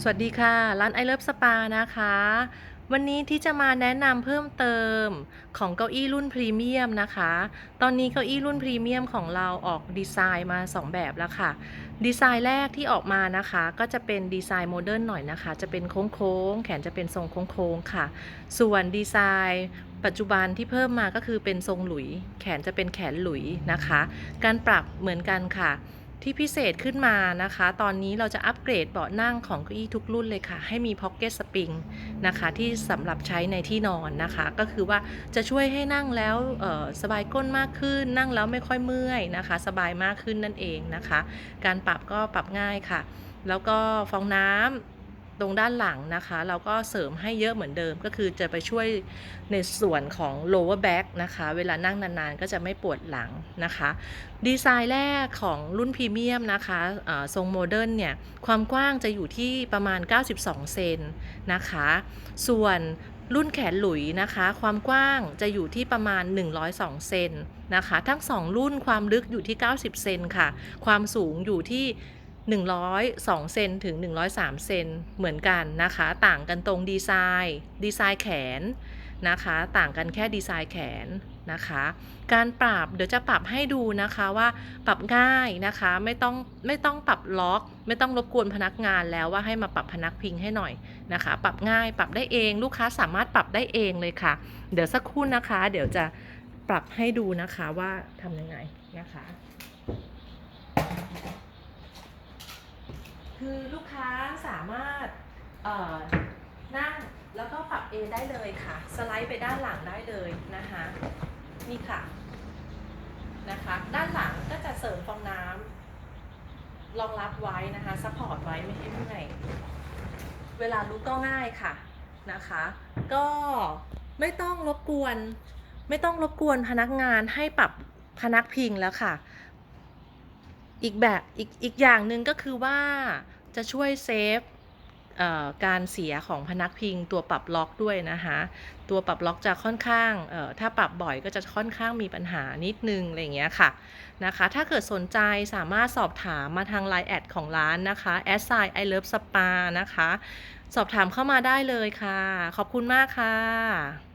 สวัสดีค่ะ ร้าน I Love Spa นะคะ วันนี้ที่จะมาแนะนำเพิ่มเติมของเก้าอี้รุ่นพรีเมียมนะคะ ตอนนี้เก้าอี้รุ่นพรีเมียมของเราออกดีไซน์มา 2 แบบแล้วค่ะ ดีไซน์แรกที่ออกมานะคะ ก็จะเป็นดีไซน์โมเดิร์นหน่อยนะคะ จะเป็นโค้งๆ แขนจะเป็นทรงโค้งๆ ค่ะ ส่วนดีไซน์ปัจจุบันที่เพิ่มมาก็คือเป็นทรงหลุย แขนจะเป็นแขนหลุยนะคะ การปรับเหมือนกันค่ะ ที่พิเศษขึ้นมานะคะ ตอนนี้เราจะอัปเกรดเบาะนั่งของเก้าอี้ทุกรุ่นเลยค่ะ ให้มีพ็อกเก็ตสปริงนะคะที่สำหรับใช้ในที่นอนนะคะ ก็คือว่าจะช่วยให้นั่งแล้วสบายก้นมากขึ้น นั่งแล้วไม่ค่อยเมื่อยนะคะ สบายมากขึ้นนั่นเองนะคะ การปรับก็ปรับง่ายค่ะ แล้วก็ฟองน้ำ ตรงด้านหลังนะคะ เราก็เสริมให้เยอะเหมือนเดิมก็คือจะไปช่วยในส่วนของ lower back นะคะ เวลานั่งนานๆ ก็จะไม่ปวดหลังนะคะ ดีไซน์แรกของรุ่นพรีเมียมนะคะทรงโมเดิร์นเนี่ย ความกว้างจะอยู่ที่ประมาณ 92 เซนนะคะ ส่วนรุ่นแขนหลุยนะคะ ความกว้างจะอยู่ที่ประมาณ 102 เซนนะคะ ทั้ง 2 รุ่นความลึกอยู่ที่ 90 เซนค่ะ ความสูงอยู่ที่ 102เซนถึง 103เซนเหมือนกันนะคะ ต่างกันตรงดีไซน์ดีไซน์แขนนะคะ ต่างกันแค่ดีไซน์แขนนะคะ การปรับเดี๋ยวจะปรับให้ดูนะคะว่าปรับง่ายนะคะไม่ต้องไม่ต้องปรับล็อก ไม่ต้องรบกวนพนักงานแล้วว่าให้มาปรับพนักพิงให้หน่อยนะคะ ปรับง่ายปรับได้เองลูกค้าสามารถปรับได้เองเลยค่ะ เดี๋ยวสักครู่นะคะ เดี๋ยวจะปรับให้ดูนะคะว่าทำยังไงนะคะ คือลูกค้าสามารถนั่งแล้วก็ปรับเอนได้เลยค่ะ สไลด์ไปด้านหลังได้เลยนะคะนี่ค่ะนะคะด้านหลังก็จะเสริมฟองน้ำรองรับไว้นะคะซัพพอร์ตไว้ไม่ให้เมื่อยเวลาลุกก็ง่ายค่ะนะคะ ก็ไม่ต้องรบกวน ไม่ต้องรบกวนพนักงานให้ปรับพนักพิงแล้วค่ะ อีกแบบอีกอีกอย่างหนึ่งก็คือว่าจะช่วยเซฟการเสียของพนักพิงตัวปรับล็อกด้วยนะคะตัวปรับล็อกจะค่อนข้างถ้าปรับบ่อยก็จะค่อนข้างมีปัญหานิดนึงอะไรอย่างเงี้ยค่ะนะคะถ้าเกิดสนใจสามารถสอบถามมาทาง Line แอดของร้านนะคะแอดไซ I love spa นะคะ สอบถามเข้ามาได้เลยค่ะ ขอบคุณมากค่ะ